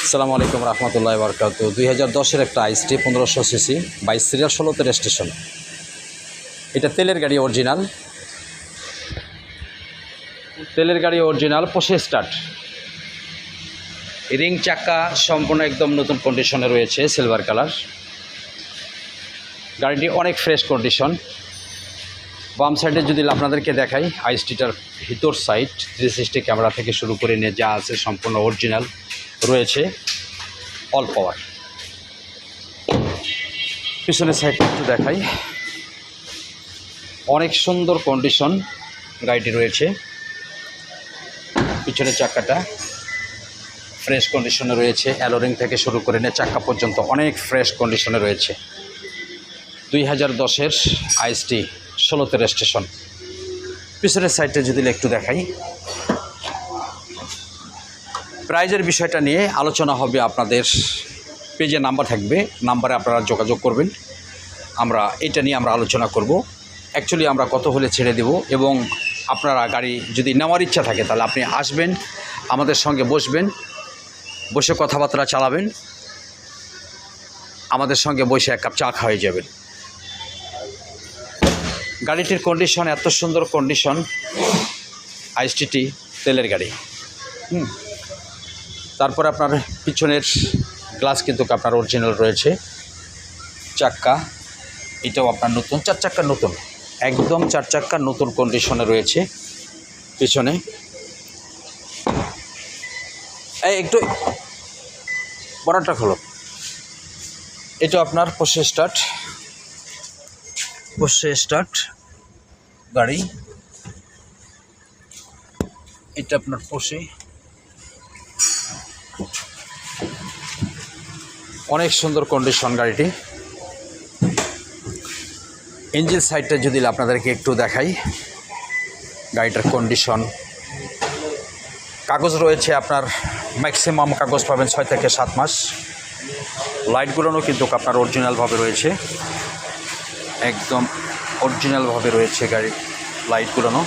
আসসালামু আলাইকুম রহমতুল্লাহ বরকাত দুই হাজার দশের একটা আইসটি পনেরোশো সিসি বাইশ সিরিয়াল ষোলোতে রেজিস্ট্রেশন এটা তেলের গাড়ি অরিজিনাল তেলের গাড়ি অরিজিনাল পোষে স্টার্ট রিং চাকা সম্পূর্ণ একদম নতুন কন্ডিশনে রয়েছে সিলভার কালার গাড়িটি অনেক ফ্রেশ কন্ডিশন বাম সাইডে যদি আপনাদেরকে দেখাই, আইসটিটার ভিতর সাইড থ্রি সিক্সটি ক্যামেরা থেকে শুরু করে নিয়ে যা আছে সম্পূর্ণ অরিজিনাল রয়েছে অল পাওয়ার পিছনের সাইডটা একটু দেখাই। অনেক সুন্দর কন্ডিশন গাড়িটি রয়েছে। পিছনের চাকাটা ফ্রেশ কন্ডিশনে রয়েছে। অ্যালোরিং থেকে শুরু করে নিয়ে চাক্কা পর্যন্ত অনেক ফ্রেশ কন্ডিশনে রয়েছে। দুই হাজার দশের আইএসটি ষোলোতে রেজিস্ট্রেশন পিছনের সাইডটা যদি একটু দেখাই। প্রাইজের বিষয়টা নিয়ে আলোচনা হবে আপনাদের পেজে নাম্বার থাকবে, নাম্বারে আপনারা যোগাযোগ করবেন। আমরা এটা নিয়ে আমরা আলোচনা করব। অ্যাকচুয়ালি আমরা কত হলে ছেড়ে দেব এবং আপনারা গাড়ি যদি নেওয়ার ইচ্ছা থাকে তাহলে আপনি আসবেন, আমাদের সঙ্গে বসবেন, বসে কথাবার্তা চালাবেন, আমাদের সঙ্গে বসে এক কাপ চা খাওয়াই যাবেন। গাড়িটির কন্ডিশন এত সুন্দর কন্ডিশন আইসটিটি তেলের গাড়ি। হুম। তারপরে আপনার পিছনের গ্লাস কিন্তু আপনার অরিজিনাল রয়েছে। চাক্কা, এটাও আপনার নতুন, চার চাক্কা নতুন, একদম চার চাক্কা নতুন কন্ডিশনে রয়েছে পিছনে। এই একটু বড়টা খোলো। এটা আপনার পোষে স্টার্ট পোষে স্টার্ট গাড়ি। এটা আপনার পোষে অনেক সুন্দর কন্ডিশন গাড়িটি। ইঞ্জিন সাইডটা যদি আপনাদেরকে একটু দেখাই, গাড়িটার কন্ডিশন কাগজ রয়েছে আপনার ম্যাক্সিমাম কাগজ পাবেন ছয় থেকে সাত মাস। লাইটগুলোও কিন্তু আপনার অরিজিনালভাবে রয়েছে। একদম অরিজিনালভাবে রয়েছে গাড়ি লাইটগুলোও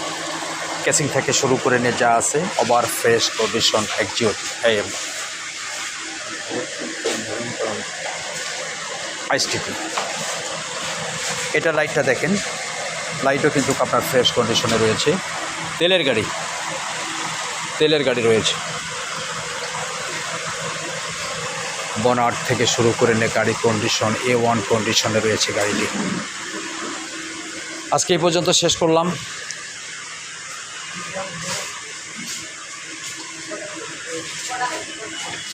কেসিং থেকে শুরু করে নিয়ে যা আছে ওভার ফ্রেশ কন্ডিশন একজিওট এম এটা লাইটটা দেখেন। লাইটও কিন্তু আপনার ফ্রেশ কন্ডিশনে রয়েছে। তেলের গাড়ি। তেলের গাড়ি রয়েছে। বনার থেকে শুরু করে নে গাড়ি কন্ডিশন এ ওয়ান কন্ডিশনে রয়েছে গাড়িটি। আজকে এই পর্যন্ত শেষ করলাম।